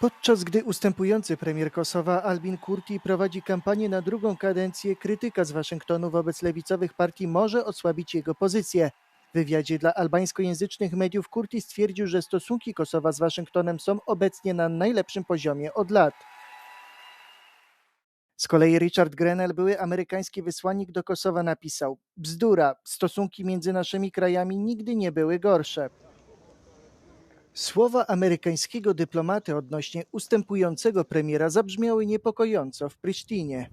Podczas gdy ustępujący premier Kosowa Albin Kurti prowadzi kampanię na drugą kadencję, krytyka z Waszyngtonu wobec lewicowych partii może osłabić jego pozycję. W wywiadzie dla albańskojęzycznych mediów Kurti stwierdził, że stosunki Kosowa z Waszyngtonem są obecnie na najlepszym poziomie od lat. Z kolei Richard Grenell, były amerykański wysłannik do Kosowa, napisał: Bzdura, stosunki między naszymi krajami nigdy nie były gorsze. Słowa amerykańskiego dyplomaty odnośnie ustępującego premiera zabrzmiały niepokojąco w Prysztinie.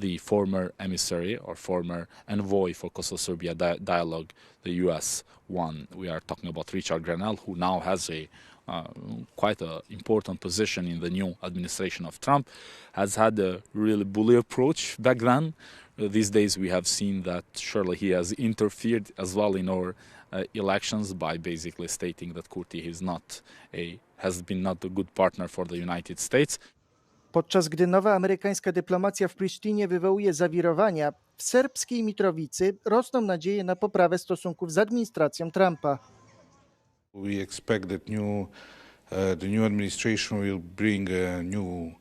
the former emissary or former envoy for Kosovo-Serbia di- dialogue, the U.S. one. We are talking about Richard Grenell, who now has a uh, quite a important position in the new administration of Trump, has had a really bully approach back then. These days, we have seen that surely he has interfered as well in our uh, elections by basically stating that Kurti is not a has been not a good partner for the United States. Podczas gdy nowa amerykańska dyplomacja w Prysztinie wywołuje zawirowania, w serbskiej Mitrowicy rosną nadzieje na poprawę stosunków z administracją Trumpa. We expect that new, uh, the new administration will bring a new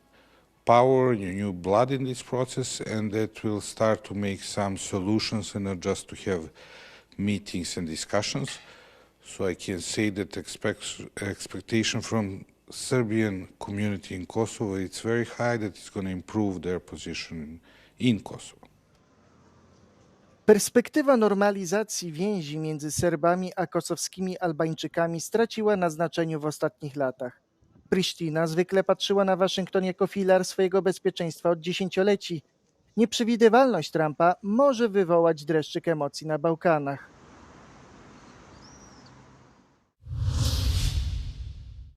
power, new, blood in this process, and that will start to make some solutions and not just to have meetings and discussions. So I can say that expect, expectation from Serbian community in Kosovo it's very high that it's going to improve their position in Kosovo. Perspektywa normalizacji więzi między Serbami a kosowskimi Albańczykami straciła na znaczeniu w ostatnich latach. Prisztina zwykle patrzyła na Waszyngton jako filar swojego bezpieczeństwa od dziesięcioleci. Nieprzewidywalność Trumpa może wywołać dreszczyk emocji na Bałkanach.